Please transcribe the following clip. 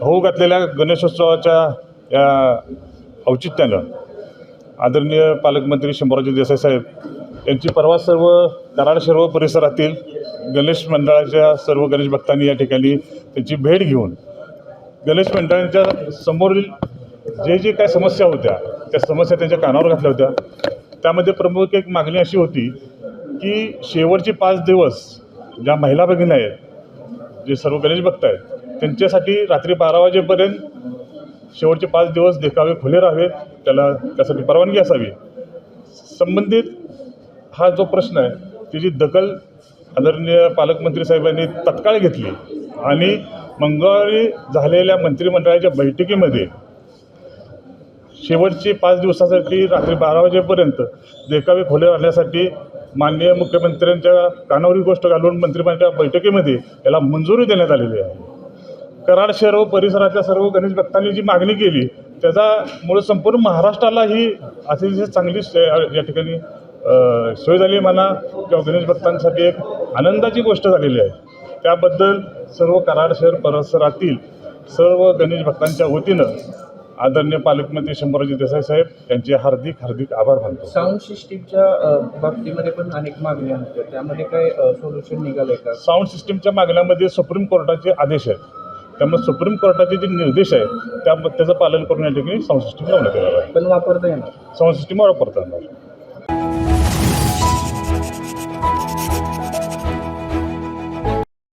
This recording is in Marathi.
होऊ घातलेल्या गणेशोत्सवाच्या या औचित्यानं आदरणीय पालकमंत्री शंभूराजे देसाई साहेब यांची परवा सर्व कराड सर्व परिसरातील गणेश मंडळाच्या सर्व गणेश भक्तांनी या ठिकाणी त्यांची भेट घेऊन गणेश मंडळांच्या समोरील जे जे काय समस्या होत्या त्या समस्या त्यांच्या कानावर घातल्या होत्या. त्यामध्ये प्रमुख एक मागणी अशी होती की शेवटचे पाच दिवस ज्या महिला भगिनी आहेत जे सर्व गणेश भक्त आहेत त्यांच्यासाठी रात्री बारा वाजेपर्यंत शेवटचे पाच दिवस देखावे खुले राहावेत त्याला त्यासाठी परवानगी असावी. संबंधित हा जो प्रश्न आहे त्याची दखल आदरणीय पालकमंत्री साहेबांनी तत्काळ घेतली आणि मंगळवारी झालेल्या मंत्रिमंडळाच्या बैठकीमध्ये शेवटचे पाच दिवसासाठी रात्री बारा वाजेपर्यंत देखावे खोले राहण्यासाठी माननीय मुख्यमंत्र्यांच्या कानावरील गोष्ट घालून मंत्रिमंडळाच्या बैठकीमध्ये याला मंजुरी देण्यात आलेली आहे. कराड शहर व परिसरातल्या सर्व गणेश भक्तांनी जी मागणी केली त्याच्यामुळे संपूर्ण महाराष्ट्राला ही अतिशय चांगली या ठिकाणी सोय झाली म्हणा किंवा गणेश भक्तांसाठी एक आनंदाची गोष्ट झालेली आहे. त्याबद्दल सर्व कराड शहर परिसरातील सर्व गणेश भक्तांच्या वतीनं आदरणीय पालकमंत्री शंभूराजी देसाई साहेब यांचे हार्दिक हार्दिक आभार मानतो. साऊंड सिस्टीमच्या बाबतीमध्ये पण अनेक मागण्या होत्या त्यामध्ये काय सोल्युशन निघालंय का? साऊंड सिस्टीमच्या मागण्यामध्ये सुप्रीम कोर्टाचे आदेश आहेत. त्यामुळे सुप्रीम कोर्टाचे जे निर्देश आहेत त्या त्याचं पालन करून या ठिकाणी साऊंड सिस्टीम लावण्यात येणार आहे. पण वापरता येणार. साऊंड सिस्टीम वापरता येणार.